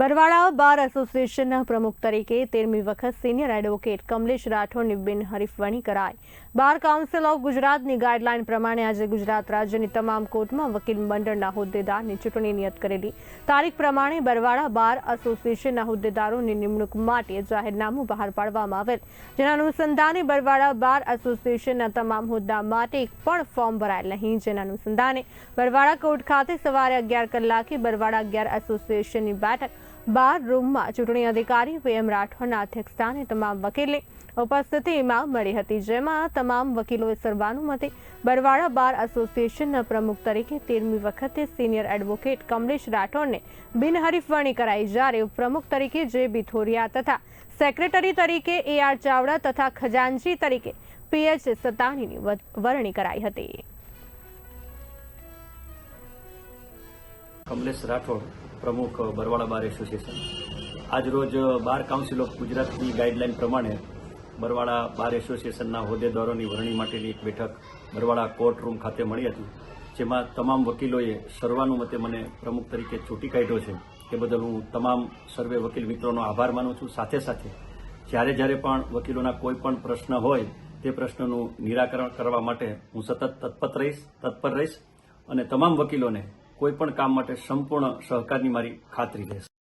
બરવાડા બાર એસોસિએશનના પ્રમુખ તરીકે તેરમી વખત સિનિયર એડવોકેટ કમલેશ રાઠોડની બિનહરીફવણી કરાઈ. બાર કાઉન્સિલ ઓફ ગુજરાતની ગાઈડલાઈન પ્રમાણે આજે ગુજરાત રાજ્યની તમામ કોર્ટમાં વકીલ મંડળના હોદ્દેદારની ચૂંટણી નિયત કરેલી. તારીખ પ્રમાણે બરવાળા બાર એસોસિએશનના હોદ્દેદારોની નિમણૂક માટે જાહેરનામું બહાર પાડવામાં આવેલ. જેના અનુસંધાને બરવાડા બાર એસોસિએશનના તમામ હોદ્દા માટે એક પણ ફોર્મ ભરાયેલ નહીં. જેના અનુસંધાને બરવાડા કોર્ટ ખાતે સવારે અગિયાર કલાકે બરવાડા અગિયાર એસોસિએશનની બેઠક બાર રૂમમાં ચૂંટણી અધિકારી વીએમ રાઠોડના અધ્યક્ષસ્થાને તમામ વકીલે ઉપસ્થિતિમાં મળી હતી, જેમાં તમામ વકીલોએ સર્વાનુમતે બરવાડા બાર એસોસિએશનના પ્રમુખ તરીકે તેરમી વખતે સિનિયર એડવોકેટ કમલેશ રાઠોડને બિનહરીફવણી કરાઈ, જ્યારે ઉપપ્રમુખ તરીકે જે બી થોરિયા તથા સેક્રેટરી તરીકે એ આર ચાવડા તથા ખજાનજી તરીકે પીએચ સતાણીની વરણી કરાઈ હતી. કમલેશ રાઠોડ, પ્રમુખ બરવાડા બાર એસોસિએશન. આજ રોજ બાર કાઉન્સિલ ઓફ ગુજરાતની ગાઈડલાઇન પ્રમાણે બરવાડા બાર એસોસિએશનના હોદ્દેદારોની વરણી માટેની એક બેઠક બરવાડા કોર્ટ રૂમ ખાતે મળી હતી, જેમાં તમામ વકીલોએ સર્વાનુમતે મને પ્રમુખ તરીકે ચૂંટી કાઢ્યો છે. એ બદલ હું તમામ સર્વે વકીલ મિત્રોનો આભાર માનું છું. સાથે સાથે, જ્યારે જ્યારે પણ વકીલોના કોઈ પણ પ્રશ્ન હોય, તે પ્રશ્નનું નિરાકરણ કરવા માટે હું સતત તત્પર રહીશ તત્પર રહીશ અને તમામ વકીલોને કોઈ પણ કામ માટે સંપૂર્ણ સહકારની મારી ખાતરી રહેશે.